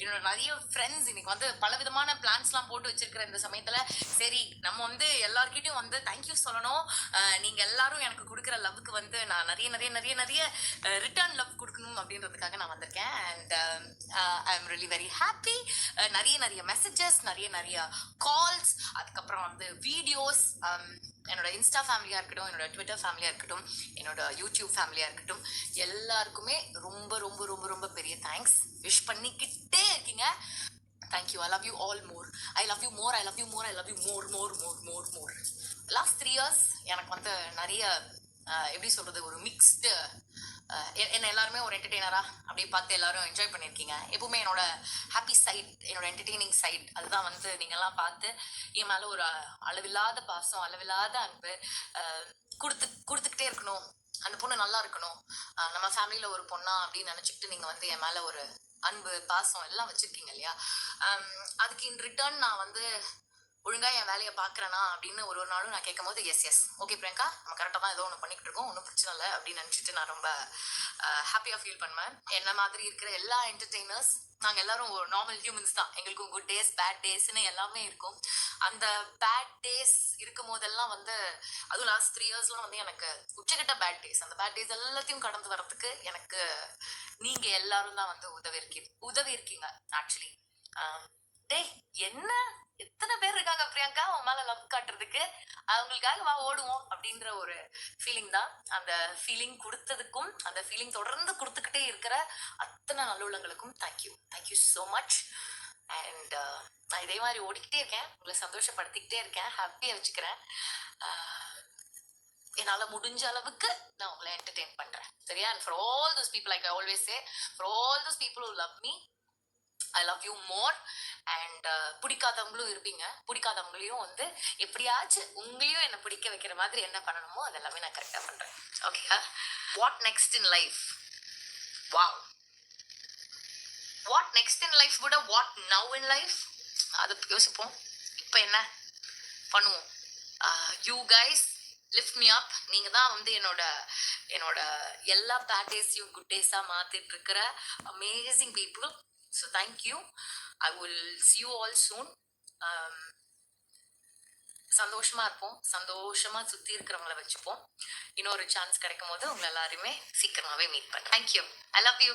என்னோட நிறைய ஃப்ரெண்ட்ஸ் இன்னைக்கு வந்து பல விதமான பிளான்ஸ்லாம் போட்டு வச்சிருக்கிற இந்த சமயத்துல சரி நம்ம வந்து எல்லார்கிட்டயும் வந்து தேங்க்யூ சொல்லணும். நீங்கள் நீங்க எல்லாரும் எனக்கு கொடுக்குற லவ்வுக்கு வந்து நான் நிறைய நிறைய நிறைய நிறைய ரிட்டர்ன் லவ் கொடுக்கணும் அப்படின்றதுக்காக நான் வந்திருக்கேன். And I am really very happy நிறைய நிறைய மெசேஜஸ் நிறைய நிறைய கால்ஸ் அதுக்கப்புறம் வந்து வீடியோஸ் um, என்னோட இன்ஸ்டா ஃபேமிலியாக இருக்கட்டும் என்னோட ட்விட்டர் ஃபேமிலியாக இருக்கட்டும் என்னோட யூடியூப் ஃபேமிலியாக இருக்கட்டும் எல்லாருக்குமே ரொம்ப ரொம்ப ரொம்ப ரொம்ப பெரிய தேங்க்ஸ் விஷ் பண்ணிக்கிட்டே இருக்கீங்க. Thank you I love you all more I love you more I love you more I love you more more more more more last three years எனக்கு வந்து நிறைய எப்படி சொல்கிறது ஒரு மிக்ஸ்டு என்ன எல்லாருமே ஒரு என்டர்டெய்னராக அப்படியே பார்த்து எல்லாரும் என்ஜாய் பண்ணியிருக்கீங்க. எப்பவுமே என்னோட ஹாப்பி சைட் என்னோட என்டர்டெய்னிங் சைட் அதுதான் வந்து நீங்கள்லாம் பார்த்து என் மேலே ஒரு அளவில்லாத பாசம் அளவில்லாத அன்பு கொடுத்து கொடுத்துக்கிட்டே இருக்கணும். அந்த பொண்ணு நல்லா இருக்கணும். நம்ம ஃபேமிலியில் ஒரு பொண்ணா அப்படின்னு நினச்சிக்கிட்டு நீங்கள் வந்து என் மேலே ஒரு அன்பு பாசம் எல்லாம் வச்சுருக்கீங்க இல்லையா? அதுக்கு இன் ரிட்டர்ன் நான் வந்து ஒழுங்காக என் வேலையை பார்க்குறேனா அப்படின்னு ஒரு ஒரு நாளும் நான் கேட்கும் போது எஸ் எஸ் ஓகே பிரியங்கா. நம்ம கரெக்டாக தான் ஏதோ ஒன்று பண்ணிக்கிட்டு இருக்கோம். ஒன்றும் பிரச்சனை இல்லை. அப்படின்னு நினச்சிட்டு நான் ரொம்ப ஹாப்பியாக ஃபீல் பண்ணுவேன். என்ன மாதிரி இருக்கிற எல்லா என்டர்டெய்னர்ஸ் நாங்கள் எல்லாரும் ஒரு நார்மல் ஹியூமன்ஸ் தான். எங்களுக்கும் குட் டேஸ் பேட் டேஸ்னு எல்லாமே இருக்கும். அந்த பேட் டேஸ் இருக்கும் போதெல்லாம் வந்து அதுவும் லாஸ்ட் த்ரீ இயர்ஸ்லாம் வந்து எனக்கு உச்சகட்ட பேட் டேஸ் அந்த பேட் டேஸ் எல்லாத்தையும் கடந்து வரதுக்கு எனக்கு நீங்கள் எல்லாரும் தான் வந்து உதவி இருக்கீங்க உதவி இருக்கீங்க ஆக்சுவலி டே என்ன எத்தனை பேர் இருக்காங்க பிரியங்கா அவன் மேல லவ் காட்டுறதுக்கு. அவங்களுக்காக வா ஓடுவோம் அப்படின்ற ஒரு ஃபீலிங் தான். அந்த ஃபீலிங் கொடுத்ததுக்கும் அந்த ஃபீலிங் தொடர்ந்து கொடுத்துக்கிட்டே இருக்கிற அத்தனை நல்லுள்ளங்களுக்கும் thank you thank you so much and நான் இதே மாதிரி ஓடிக்கிட்டே இருக்கேன். உங்களை சந்தோஷப்படுத்திக்கிட்டே இருக்கேன். ஹாப்பியாக வச்சுக்கிறேன். Uh, என்னால் முடிஞ்ச அளவுக்கு நான் உங்களை என்டர்டெயின் பண்ணுறேன் சரியா? And for all those people I always always say for those people love me I love you more and பிடிக்காதவங்களும் இருப்பீங்க. பிடிக்காதவங்களையும் வந்து எப்படியாச்சும் உங்களையும் என்னை பிடிக்க வைக்கிற மாதிரி என்ன பண்ணணுமோ அதெல்லாமே நான் கரெக்டாக பண்ணுறேன் ஓகேயா what next in life wow what next in life விட வாட் நவ் இன் லைஃப் அதை யோசிப்போம். இப்போ என்ன? பண்ணுவோம். You guys lift me up நீங்கள் தான் வந்து என்னோட என்னோட எல்லா பேட் டேஸையும் குட் டேஸாக மாற்றிட்டு இருக்கிற amazing people so thank you I will see you all soon. Um, சந்தோஷமா இருப்போம். சந்தோஷமா சுத்தி இருக்கிறவங்கள வச்சுப்போம். இன்னொரு சான்ஸ் கிடைக்கும் போது உங்களை எல்லாருமே சீக்கிரமாவே மீட் பண்ணேன் தேங்க்யூ ஐ லவ் யூ